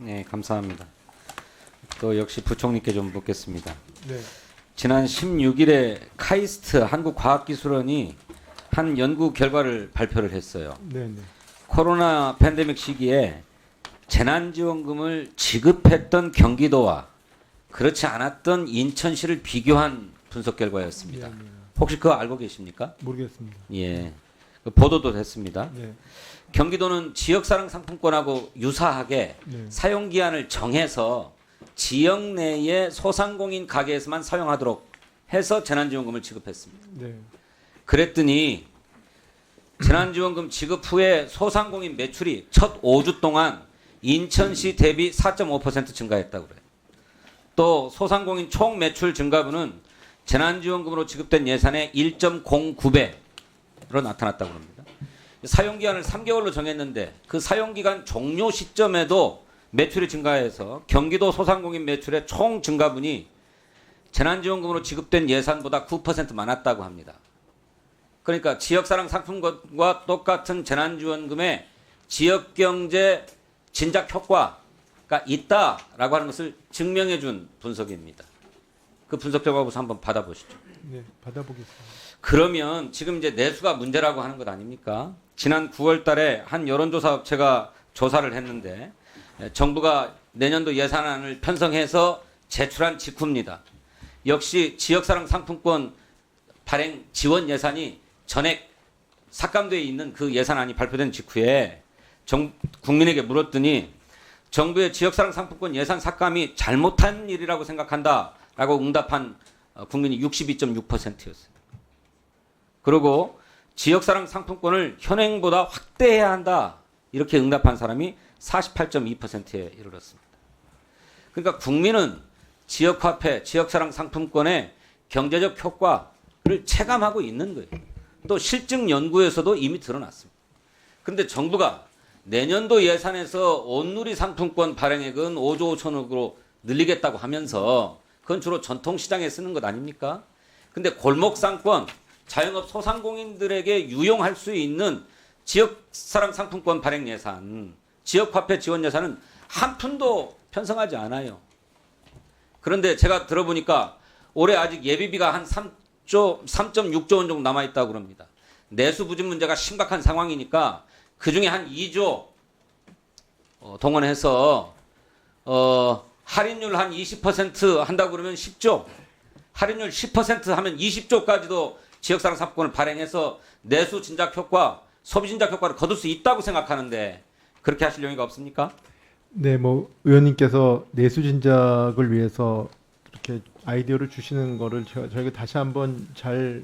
네, 감사합니다. 또 역시 부총리께 좀 묻겠습니다. 네. 지난 16일에 카이스트 한국과학기술원이 한 연구 결과를 발표를 했어요. 네, 네. 코로나 팬데믹 시기에 재난지원금을 지급했던 경기도와 그렇지 않았던 인천시를 비교한 분석 결과였습니다. 네, 네. 혹시 그거 알고 계십니까? 모르겠습니다. 예. 그 보도도 됐습니다. 네. 경기도는 지역사랑 상품권하고 유사하게 네. 사용 기한을 정해서 지역 내의 소상공인 가게에서만 사용하도록 해서 재난지원금을 지급했습니다. 네. 그랬더니 재난지원금 지급 후에 소상공인 매출이 첫 5주 동안 인천시 대비 4.5% 증가했다고 그래요. 또 소상공인 총 매출 증가분은 재난지원금으로 지급된 예산의 1.09배 로 나타났다고 합니다. 사용 기한을 3개월로 정했는데 그 사용 기간 종료 시점에도 매출이 증가해서 경기도 소상공인 매출의 총 증가분이 재난지원금으로 지급된 예산보다 9% 많았다고 합니다. 그러니까 지역사랑 상품과 똑같은 재난지원금의 지역경제 진작 효과가 있다라고 하는 것을 증명해 준 분석입니다. 그 분석 결과 보서 한번 받아보시죠. 네. 받아보겠습니다. 그러면 지금 이제 내수가 문제라고 하는 것 아닙니까? 지난 9월 달에 한 여론조사 업체가 조사를 했는데 에, 정부가 내년도 예산안을 편성해서 제출한 직후입니다. 역시 지역사랑 상품권 발행 지원 예산이 전액 삭감되어 있는 그 예산안이 발표된 직후에 정, 국민에게 물었더니 정부의 지역사랑 상품권 예산 삭감이 잘못한 일이라고 생각한다 라고 응답한 어, 국민이 62.6%였어요. 그리고 지역사랑 상품권을 현행보다 확대해야 한다 이렇게 응답한 사람이 48.2%에 이르렀습니다. 그러니까 국민은 지역화폐, 지역사랑 상품권의 경제적 효과를 체감하고 있는 거예요. 또 실증 연구에서도 이미 드러났습니다. 그런데 정부가 내년도 예산에서 온누리 상품권 발행액은 5조 5천억으로 늘리겠다고 하면서 그건 주로 전통시장에 쓰는 것 아닙니까? 근데 골목상권, 자영업 소상공인들에게 유용할 수 있는 지역사랑 상품권 발행 예산, 지역화폐 지원 예산은 한 푼도 편성하지 않아요. 그런데 제가 들어보니까 올해 아직 예비비가 한 3조, 3.6조 원 정도 남아있다고 그럽니다. 내수 부진 문제가 심각한 상황이니까 그 중에 한 2조 어, 동원해서 어, 할인율 한 20% 한다고 그러면 10조, 할인율 10% 하면 20조까지도 지역사랑 상품권을 발행해서 내수 진작 효과, 소비 진작 효과를 거둘 수 있다고 생각하는데 그렇게 하실 용의가 없습니까? 네, 뭐 의원님께서 내수 진작을 위해서 이렇게 아이디어를 주시는 거를 저, 저희가 다시 한번 잘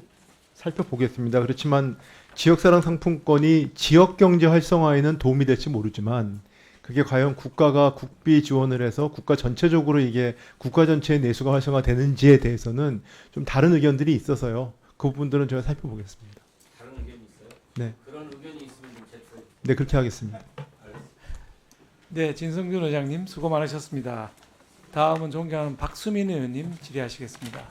살펴보겠습니다. 그렇지만 지역사랑 상품권이 지역 경제 활성화에는 도움이 될지 모르지만 그게 과연 국가가 국비 지원을 해서 국가 전체적으로 이게 국가 전체의 내수가 활성화되는지에 대해서는 좀 다른 의견들이 있어서요. 그 부분들은 저희가 살펴보겠습니다. 다른 의견이 있어요? 네. 그런 의견이 있으면 좀 제출해 네, 그렇게 하겠습니다. 네, 진성준 의장님 수고 많으셨습니다. 다음은 존경하는 박수민 의원님 질의하시겠습니다.